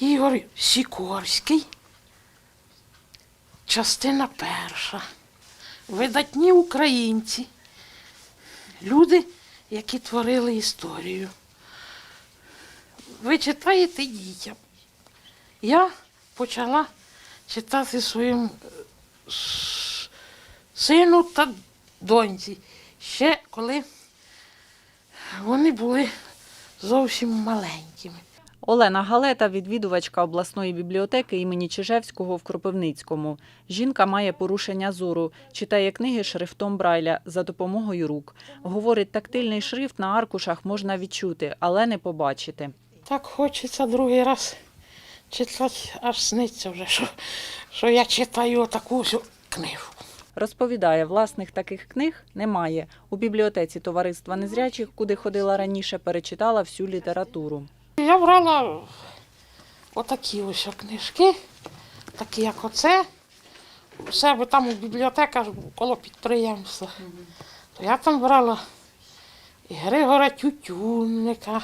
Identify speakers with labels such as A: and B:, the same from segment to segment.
A: Ігор Сікорський. Частина перша. Видатні українці. Люди, які творили історію. Ви читаєте дітям. Я почала читати своїм е, сину та доньці. Ще коли вони були зовсім маленькими.
B: Олена Галета, відвідувачка обласної бібліотеки імені Чижевського в Кропивницькому. Жінка має порушення зору, читає книги шрифтом Брайля за допомогою рук. Говорить, тактильний шрифт на аркушах можна відчути, але не побачити.
A: Так хочеться другий раз читати, аж сниться вже, що, що я читаю таку книгу.
B: Розповідає, власних таких книг немає. У бібліотеці товариства незрячих, куди ходила раніше, перечитала всю літературу.
A: Я брала отакі ось книжки, такі як оце. У себе там у бібліотеках коло підприємства. То я там брала і Григора Тютюнника,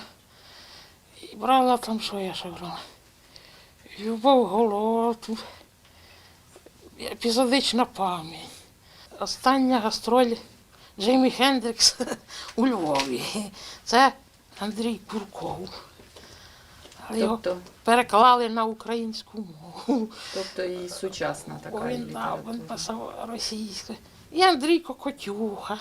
A: і брала там, що я ще брала? Любов Голоту, епізодична пам'ять. Остання гастроль Джеймі Хендрікс у Львові. Це Андрій Курков. Його
B: Тобто,
A: переклали на українську мову.
B: тобто і сучасна
A: О, він, да, він писав російською. І Андрій Кокотюха,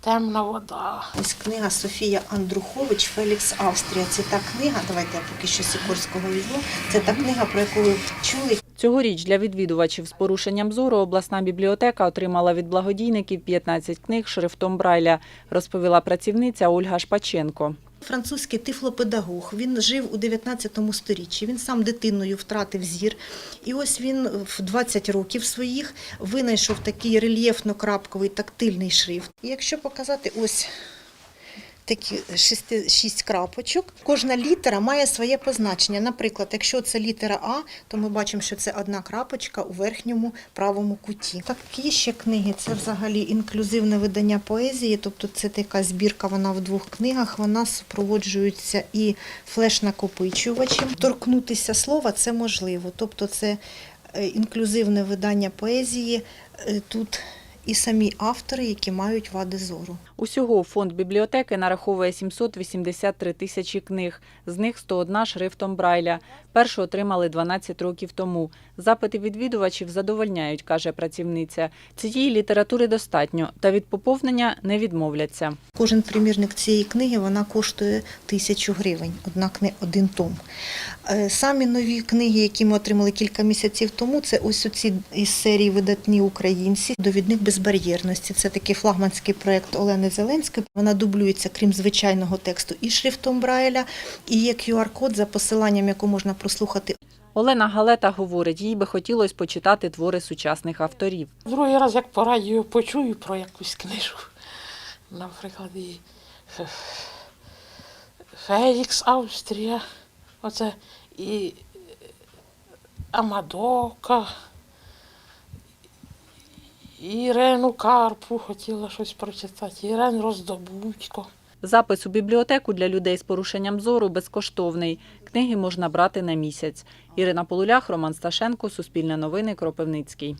A: темна вода.
C: Ось книга Софія Андрухович Фелікс Австрія. Це та книга, давайте я поки що Сікорського візьму. Це та книга, про яку ви чули.
B: Цьогоріч для відвідувачів з порушенням зору обласна бібліотека отримала від благодійників 15 книг шрифтом Брайля, розповіла працівниця Ольга Шпаченко.
C: Французький тифлопедагог. Він жив у 19 сторіччі. Він сам дитиною втратив зір. І ось він в 20 років своїх винайшов такий рельєфно-крапковий тактильний шрифт. Якщо показати ось такі шести, шість крапочок, кожна літера має своє позначення. Наприклад, якщо це літера А, то ми бачимо, що це одна крапочка у верхньому правому куті. Такі ще книги це взагалі інклюзивне видання поезії, тобто це така збірка, вона в двох книгах. Вона супроводжується і флеш-накопичувачем. Торкнутися слова це можливо. Тобто це е, інклюзивне видання поезії. Е, Тут і самі автори, які мають вади зору.
B: Усього фонд бібліотеки нараховує 783 тисячі книг, з них 101 шрифтом Брайля. Першу отримали 12 років тому. Запити відвідувачів задовольняють, каже працівниця. Цієї літератури достатньо, та від поповнення не відмовляться.
C: Кожен примірник цієї книги вона коштує тисячу гривень, одна кни- один том. Е, Самі нові книги, які ми отримали кілька місяців тому, це ось оці із серії видатні українці. Довідник безбар'єрності. Це такий флагманський проект Олени Зеленської. Вона дублюється, крім звичайного тексту, і шрифтом Брайля, і є QR-код за посиланням, яку можна прослухати
B: Олена Галета говорить, їй би хотілося почитати твори сучасних авторів.
A: Другий раз, як по радіо почую про якусь книжку, наприклад, і Фелікс Австрія, оце і Амадока, Ірену Карпу хотіла щось прочитати, Ірен Роздобудько.
B: Запис у бібліотеку для людей з порушенням зору безкоштовний. Книги можна брати на місяць. Ірина Полулях, Роман Сташенко, Суспільне новини, Кропивницький.